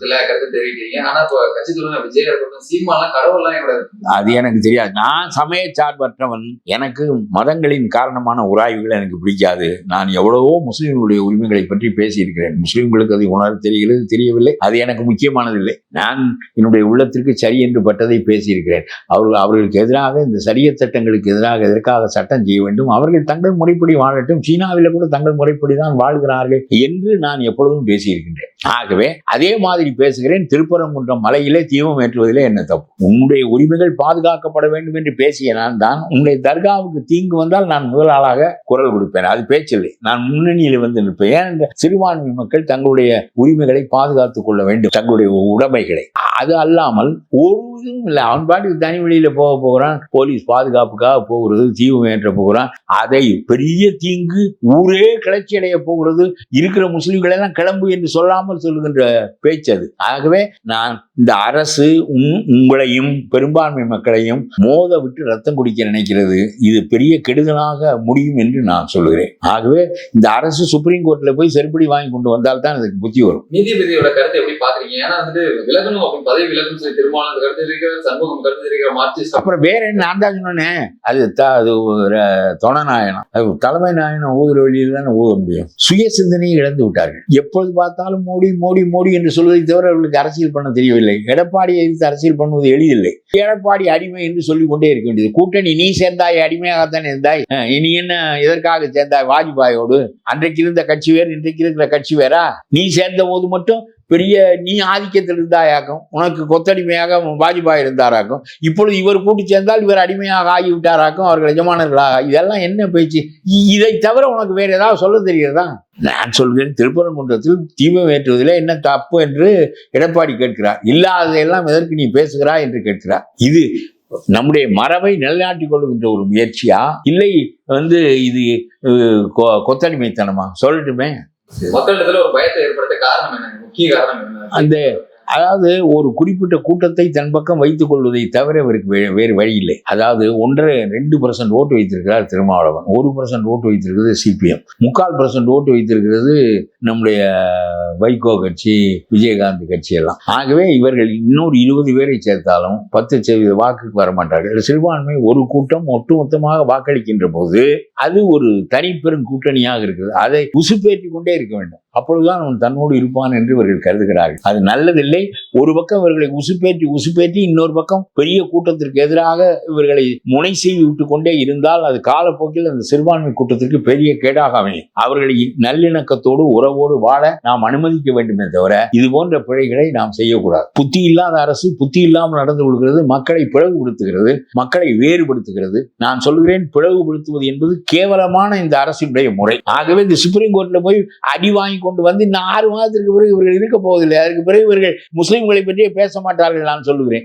விஷயத்துல கருத்து தெரிவிக்கிறீங்க. ஆனா இப்போ கட்சி தலைவர் விஜய் இருக்கட்டும் சீமாலாம் கடவுள்லாம் எங்களோட அது எனக்கு தெரியாது. நான் சமய சார்பற்றவன் எனக்கு மதங்களின் காரணமான உராய்வுகள் எனக்கு பிடிக்காது. நான் எவ்வளவோ முஸ்லிம்களுடைய உரிமைகளை பற்றி பேசியிருக்கிறேன். முஸ்லிம்களுக்கு அது உணர தெரிகிறது தெரியவில்லை. அது எனக்கு முக்கியமானதில்லை. நான் என்னுடைய உள்ளத்திற்கு சரி என்று பட்டதை பேசியிருக்கிறேன். அவர்கள் அவர்களுக்கு எதிராக இந்த சரிய சட்டங்களுக்கு எதிராக எதற்காக சட்டம் செய்ய வேண்டும்? அவர்கள் தங்கள் முறைப்படி வாழட்டும். சீனாவில் கூட தங்கள் முறைப்படி தான் வாழ்கிறார்கள் என்று நான் எப்பொழுதும் பேசியிருக்கின்றேன். ஆகவே அதே மாதிரி பேசுகிறேன். திருப்பரங்குன்றம் மலையிலே தீபம் ஏற்றுவதிலே என்ன தப்பு? உன்னுடைய உரிமைகள் பாதுகாக்கப்பட வேண்டும் என்று பேசிய நான் தான் உன்னுடைய தர்காவுக்கு தீங்கு வந்தால் நான் முதல் ஆளாக குரல் கொடுப்பேன். அது பேச்சில்லை. நான் முன்னணியில் வந்து நிற்பேன். ஏன் இந்த சிறுபான்மை மக்கள் தங்களுடைய உரிமைகளை பாதுகாத்துக் கொள்ள வேண்டும். தங்களுடைய உடைமைகளை. அது அல்லாமல் ஒரு இதுவும் இல்லை. அவன் பாட்டுக்கு தனி வழியில் போக போகிறான். போலீஸ் பாதுகாப்புக்காக போகிறது தீபம் ஏற்ற போகிறான். அதை பெரிய தீங்கு ஊரே கிளர்ச்சி அடைய போகிறது. இருக்கிற முஸ்லீம்களெல்லாம் கிளம்பு என்று சொல்லாமல் சொல்லுகின்ற பேச்சு அது. ஆகவே நான் இந்த அரசு உங்களையும் பெரும்பான்மை மக்களையும் மோத விட்டு ரத்தம் குடிக்க நினைக்கிறது. இது பெரிய கெடுதலாக முடியும் என்று நான் சொல்லுகிறேன். ஆகவே இந்த அரசு சுப்ரீம் கோர்ட்ல போய் செருப்படி வாங்கி கொண்டு வந்தால் தான் அதுக்கு புத்தி வரும். நீதிபதியோட கருத்தை எப்படி பாக்குறீங்க ஏன்னா வந்துட்டு விலகணும் அப்படின்னு பதவி விலகணும் சொல்லி திருமாவளவன் கருத்து தெரிவிக்கிற சண்முகம் கருத்து தெரிவிக்கிற மார்க்சிஸ்ட். அப்புறம் வேற என்ன? நான் தான் சொன்னேனே. அது த- அது ஒரு துணை நாயனம் அது தலைமை நாயனம் ஊதுற வழியில் தானே ஊத முடியும். சுய சிந்தனையை இழந்து விட்டார்கள். எப்பொழுது பார்த்தாலும் மோடி மோடி மோடி என்று சொல்வதை தவிர அவர்களுக்கு அரசியல் பண்ண தெரியவில்லை. எடப்பாடியை எதிர்த்து அரசியல் பண்ணுவது எளிதில்லை. எடப்பாடி அடிமை என்று சொல்லிக் கொண்டே இருக்க வேண்டியது. கூட்டணி நீ சேர்ந்தாய் அடிமையாகத்தான் இருந்தாய். இனி என்ன எதற்காக சேர்ந்தாய்? வாஜ்பாயோடு? அன்றைக்கு இருந்த கட்சி வேறு இன்றைக்கு இருக்கிற கட்சி வேறா? நீ சேர்ந்த போது மட்டும் பெரிய நீ ஆதிக்கத்தில் இருந்தாயாக்கும் உனக்கு கொத்தடிமையாக வாஜ்பாய் இருந்தாராக்கும் இப்பொழுது இவர் கூட்டி சேர்ந்தால் இவர் அடிமையாக ஆகிவிட்டாராக்கும் அவர்கள் எஜமானர்களாக இதெல்லாம் என்ன பேச்சு? இதை தவிர உனக்கு வேறு ஏதாவது சொல்ல தெரிகிறதா? நான் சொல்கிறேன் திருப்பரங்குன்றத்தில் தீபம் ஏற்றுவதில் என்ன தப்பு என்று எடப்பாடி கேட்கிறார். இல்லாததையெல்லாம் எதற்கு நீ பேசுகிறாய் என்று கேட்கிறார். இது நம்முடைய மரபை நிலைநாட்டிக் கொள்கின்ற ஒரு முயற்சியா? இல்லை வந்து இது கொ- கொத்தடிமைத்தனமா? சொல்லட்டுமே. மக்களிடத்துல ஒரு பயத்தை ஏற்படுத்த காரணம் என்ன? முக்கிய காரணம் என்ன? அந்த அதாவது ஒரு குறிப்பிட்ட கூட்டத்தை தன் பக்கம் வைத்துக் கொள்வதை தவிர இவருக்கு வே- வேறு வழி இல்லை. அதாவது ஒன்றரை ரெண்டு பர்சன்ட் ஓட்டு வைத்திருக்கிறார் திருமாவளவன். ஒரு பர்சன்ட் ஓட்டு வைத்திருக்கிறது சிபிஎம் முக்கால் பர்சன்ட் ஓட்டு வைத்திருக்கிறது நம்முடைய வைகோ கட்சி விஜயகாந்த் கட்சி எல்லாம். ஆகவே இவர்கள் இன்னொரு இருபது பேரை சேர்த்தாலும் பத்து சதவீத வாக்குக்கு வரமாட்டார்கள் சிறுபான்மை ஒரு கூட்டம் ஒட்டுமொத்தமாக வாக்களிக்கின்ற போது அது ஒரு தனிப்பெரும் கூட்டணியாக இருக்குது. அதை உசுப்பேற்றி கொண்டே இருக்க வேண்டும். அப்பொழுதுதான் அவன் தன்னோடு இருப்பான் என்று இவர்கள் கருதுகிறார்கள். அது நல்லதில்லை. ஒரு பக்கம் இவர்களை உசுப்பேற்றி உசுப்பேற்றி இன்னொரு பக்கம் பெரிய கூட்டத்திற்கு எதிராக இவர்களை முனை செய்து விட்டு கொண்டே இருந்தால் அது காலப்போக்கில் அந்த சிறுபான்மை கூட்டத்திற்கு பெரிய கேடாக அமையும். அவர்களை நல்லிணக்கத்தோடு உறவோடு வாழ நாம் அனுமதிக்க வேண்டுமே தவிர இது போன்ற பிழைகளை நாம் செய்யக்கூடாது. புத்தி இல்லாத அரசு புத்தி இல்லாமல் நடந்து கொள்கிறது மக்களை பிளவுபடுத்துகிறது மக்களை வேறுபடுத்துகிறது. நான் சொல்கிறேன் பிளவுபடுத்துவது என்பது கேவலமான இந்த அரசினுடைய முறை. ஆகவே இந்த சுப்ரீம் கோர்ட்ல போய் அடி வாங்கி கொண்டு வந்து இந்த ஆறு மாதத்திற்கு பிறகு இவர்கள் இருக்க போவதில்லை அதற்கு பிறகு இவர்கள் முஸ்லிம்களை பற்றியே பேச மாட்டார்கள் நான் சொல்லுகிறேன்.